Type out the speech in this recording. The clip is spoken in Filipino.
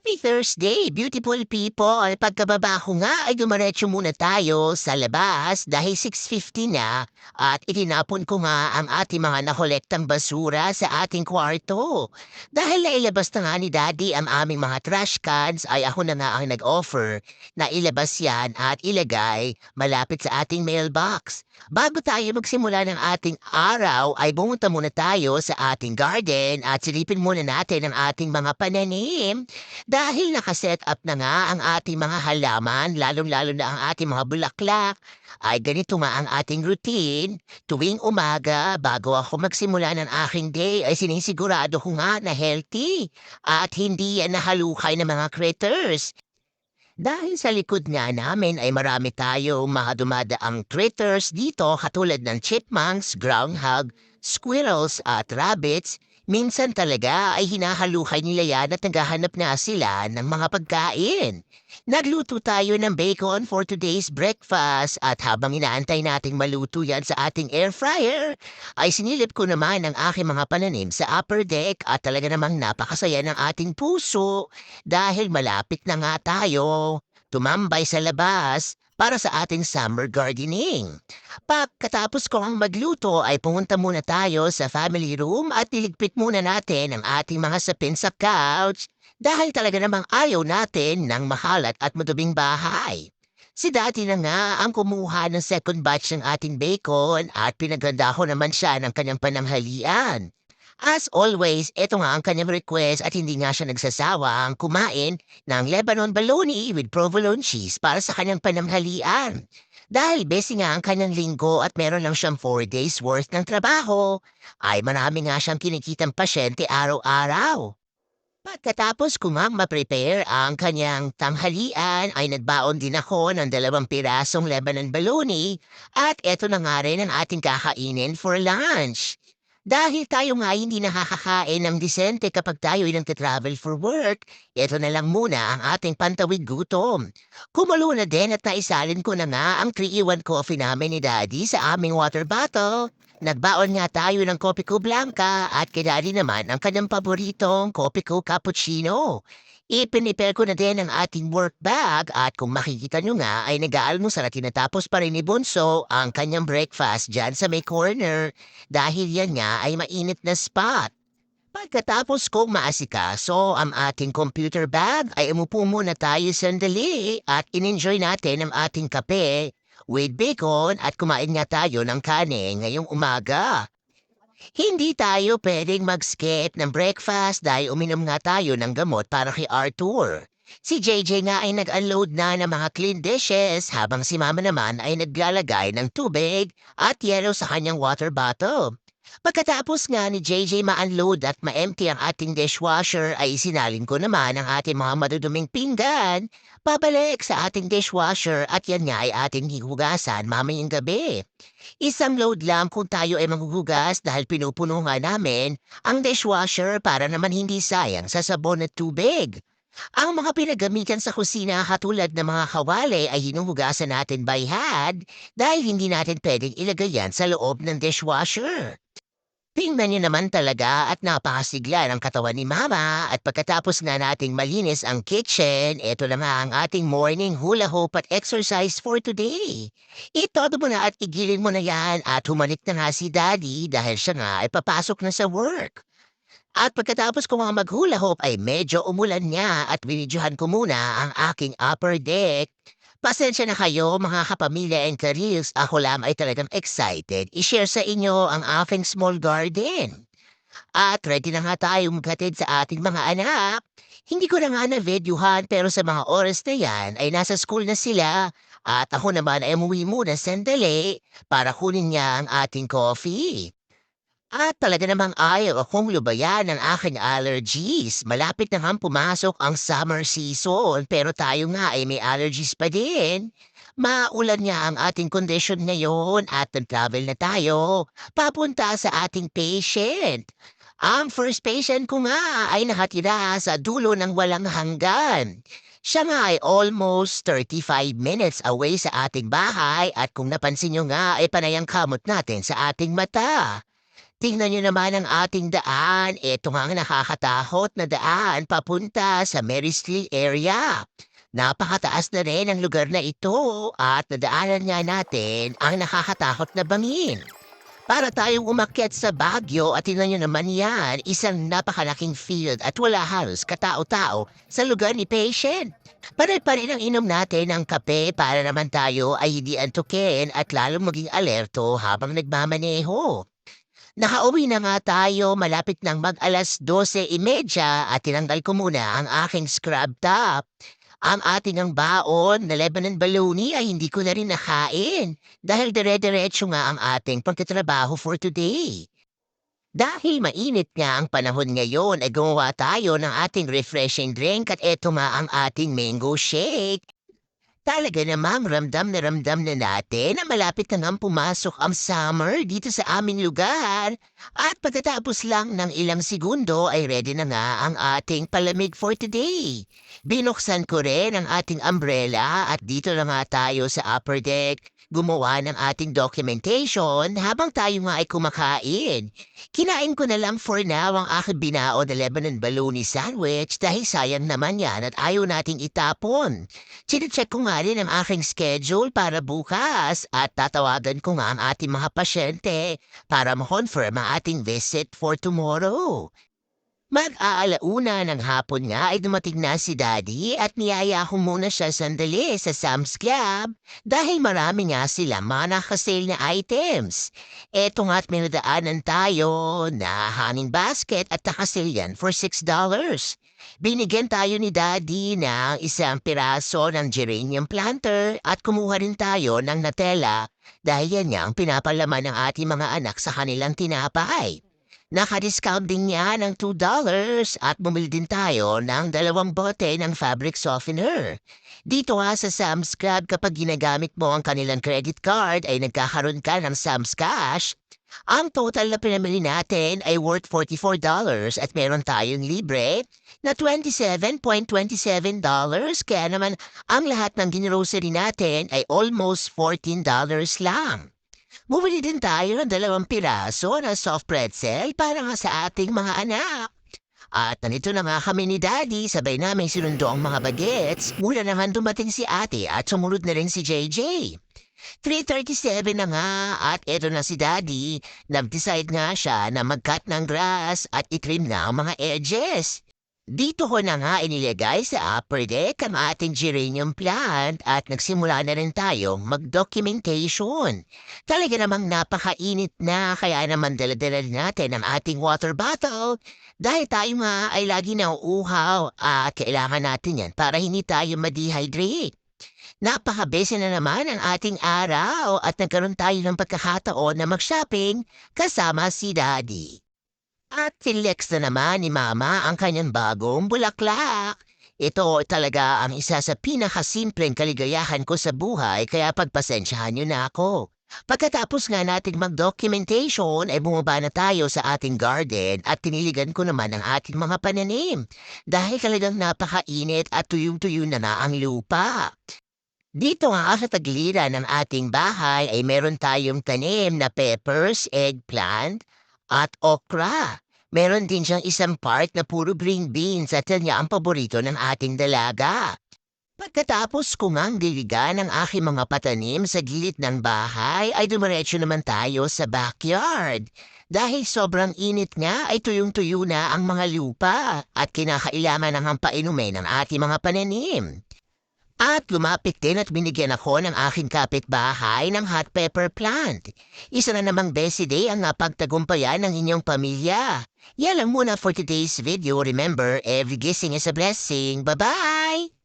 Happy Thursday, beautiful people! Pagkababa ko nga ay dumaretso muna tayo sa labas dahil 6.50 na at itinapon ko nga ang ating mga nakolektang basura sa ating kwarto. Dahil nailabas na nga ni Daddy ang aming mga trash cans ay ako na nga ang nag-offer na ilabas yan at ilagay malapit sa ating mailbox. Bago tayo magsimula ng ating araw ay bumunta muna tayo sa ating garden at silipin muna natin ang ating mga pananim. Dahil nakaset up na nga ang ating mga halaman, lalong-lalo na ang ating mga bulaklak, ay ganito nga ang ating routine. Tuwing umaga, bago ako magsimula ng aking day, ay sinisigurado ko nga na healthy at hindi yan nahalukay ng mga critters. Dahil sa likod nga namin ay marami tayo mga dumadaang critters dito katulad ng chipmunks, groundhog, squirrels at rabbits, minsan talaga ay hinahaluhay nila yan at naghahanap na sila ng mga pagkain. Nagluto tayo ng bacon for today's breakfast at habang inaantay nating maluto yan sa ating air fryer, ay sinilip ko naman ang aking mga pananim sa upper deck at talaga namang napakasaya ng ating puso dahil malapit na nga tayo tumambay sa labas para sa ating summer gardening. Pagkatapos ko ang magluto ay pumunta muna tayo sa family room at niligpit muna natin ang ating mga sapin sa couch dahil talaga namang ayaw natin ng mahalat at madubing bahay. Si Daddy na nga ang kumuha ng second batch ng ating bacon at pinaganda ko naman siya ng kanyang pananghalian. As always, ito nga ang kanyang request at hindi nga siya nagsasawa ang kumain ng Lebanon bologna with provolone cheese para sa kanyang pananghalian. Dahil busy nga ang kanyang linggo at meron lang siyang 4 days worth ng trabaho, ay marami nga siyang kinikitang pasyente araw-araw. Pagkatapos nga ma-prepare ang kanyang tanghalian ay nagbaon din ako ng dalawang pirasong Lebanon bologna at eto na nga rin ang ating kakainin for lunch. Dahil tayo nga hindi nakakakain ng disente kapag tayo ay nagtatravel for work, ito na lang muna ang ating pantawid gutom. Kumulo na din at naisalin ko na nga ang 3-in-1 coffee namin ni Daddy sa aming water bottle. Nagbaon nga tayo ng Kopi ko Blanca at kay Daddy naman ang kanyang paboritong Kopi ko Cappuccino. Ipinipare ko na din ang ating work bag at kung makikita nyo nga ay nag-aalmusal at tinatapos pa rin ni Bunso ang kanyang breakfast dyan sa may corner dahil yan nga ay mainit na spot. Pagkatapos kong maasikaso ang ating computer bag ay umupo muna tayo sandali at in-enjoy natin ang ating kape with bacon at kumain nga tayo ng kane ngayong umaga. Hindi tayo pwedeng mag-skip ng breakfast dahil uminom nga tayo ng gamot para kay Arthur. Si JJ nga ay nag-unload na ng mga clean dishes habang si Mama naman ay naglalagay ng tubig at yelo sa kanyang water bottle. Pagkatapos nga ni JJ ma-unload at ma-empty ang ating dishwasher ay sinalin ko naman ang ating mga maduduming pinggan pabalik sa ating dishwasher at yan nga ay ating hihugasan mamayang gabi. Isang load lang kung tayo ay manghuhugas dahil pinupuno nga namin ang dishwasher para naman hindi sayang sa sabon at tubig. Ang mga pinagamitan sa kusina katulad ng mga kawali ay hinuhugasan natin by hand dahil hindi natin pwedeng ilagay yan sa loob ng dishwasher. Tingnan niyo naman talaga at napakasigla ng katawan ni Mama at pagkatapos nga nating malinis ang kitchen, eto na nga ang ating morning hula hoop at exercise for today. Itodo mo na at igilin mo na yan at humalik na nga si Daddy dahil siya nga ay papasok na sa work. At pagkatapos ko nga maghula hoop ay medyo umulan niya at binidyohan ko muna ang aking upper deck Pasensya na kayo mga kapamilya and careers. Ako lang ay talagang excited i-share sa inyo ang aking small garden. At ready na nga tayo maghatid sa ating mga anak. Hindi ko na nga na-videohan pero sa mga oras na yan ay nasa school na sila. At ako naman ay umuwi muna sandali para kunin niya ang ating coffee. At talaga namang ayaw akong lubayan ng aking allergies. Malapit na nga pumasok ang summer season pero tayo nga ay may allergies pa din. Maulan niya ang ating condition ngayon at nag-travel na tayo papunta sa ating patient. Ang first patient ko nga ay nakatira sa dulo ng walang hanggan. Siya nga ay almost 35 minutes away sa ating bahay at kung napansin nyo nga ay panayang kamot natin sa ating mata. Tingnan niyo naman ang ating daan. Ito nga ang nakakatakot na daan papunta sa Marysville area. Napakataas na rin ang lugar na ito at nadaanan nga natin ang nakakatakot na bangin. Para tayong umakyat sa Baguio at tingnan niyo naman yan, isang napakalaking field at wala halos katao-tao sa lugar ni patient. Panay pa rin ang inom natin ng kape para naman tayo ay hindi antukin at lalong maging alerto habang nagmamaneho. Nakauwi na nga tayo malapit ng mag alas 12.30 at tinanggal ko muna ang aking scrub top. Ang ating ang baon na Lebanon Baloney ay hindi ko na rin nakain dahil dire-diretso nga ang ating pagkatrabaho for today. Dahil mainit nga ang panahon ngayon ay gumawa tayo ng ating refreshing drink at eto nga ang ating mango shake. Talaga namang ramdam na ramdam na natin na malapit na nang pumasok ang summer dito sa aming lugar. At pagkatapos lang ng ilang segundo ay ready na nga ang ating palamig for today. Binuksan ko rin ang ating umbrella at dito na nga tayo sa upper deck gumawa ng ating documentation habang tayo nga ay kumakain. Kinain ko na lang for now ang aking binao na Lebanon Baloney sandwich dahil sayang naman yan at ayaw nating itapon. Chinecheck ko nga rin ang aking schedule para bukas at tatawagan ko nga ang ating mga pasyente para ma-confirm ang ating visit for tomorrow. Mag-aalauna ng hapon nga ay dumating na si Daddy at niyaya ko muna siya sandali sa Sam's Club dahil marami nga sila mga nakasale na items. Eto nga't minadaanan tayo na hanging basket at nakasale yan for $6. Binigyan tayo ni Daddy ng isang piraso ng geranium planter at kumuha rin tayo ng Nutella dahil yan nga ang pinapalaman ng ating mga anak sa kanilang tinapay. Naka-discount din niya ng $2 at bumili din tayo ng dalawang bote ng fabric softener. Dito nga sa Sam's Club kapag ginagamit mo ang kanilang credit card ay nagkakaroon ka ng Sam's Cash. Ang total na pinamili natin ay worth $44 at meron tayong libre na $27.27 kaya naman ang lahat ng ginrocery natin ay almost $14 lang. Bumili din tayo ng dalawang piraso na soft pretzel para nga sa ating mga anak. At nandito na nga kami ni Daddy, sabay namin sinundo ang mga bagets. Mula naman dumating si ate at sumunod na rin si JJ. 3.37 na nga at eto na si Daddy. Nag-decide nga siya na mag-cut ng grass at itrim na ang mga edges. Dito ko na nga inilagay sa upper deck ang ating geranium plant at nagsimula na rin tayong mag-documentation. Talaga namang napakainit na kaya naman daladala natin ang ating water bottle dahil tayo nga ay lagi nauuhaw at kailangan natin yan para hindi tayo ma-dehydrate. Napaka-busy na naman ang ating araw at nagkaroon tayo ng pagkakataon na mag-shopping kasama si Daddy. At tilex na naman ni Mama ang kanyang bagong bulaklak. Ito talaga ang isa sa pinakasimpleng kaligayahan ko sa buhay kaya pagpasensyahan niyo na ako. Pagkatapos nga nating mag-documentation ay bumaba na tayo sa ating garden at tiniligan ko naman ang ating mga pananim dahil talagang napakainit at tuyong-tuyo na na ang lupa. Dito nga sa tagliran ng ating bahay ay meron tayong tanim na peppers, eggplant, at okra. Meron din siyang isang part na puro green beans at yan niya ang paborito ng ating dalaga. Pagkatapos ko ngang diligan ang aking mga patanim sa gilid ng bahay ay dumiretso naman tayo sa backyard. Dahil sobrang init nga ay tuyong-tuyo na ang mga lupa at kinakailangan ng painumin ng ating mga pananim. At lumapit din at binigyan ako ng aking kapitbahay ng hot pepper plant. Isa na namang Bessie Day ang napagtagumpayan ng inyong pamilya. Yan lang muna for today's video. Remember, every guessing is a blessing. Bye-bye!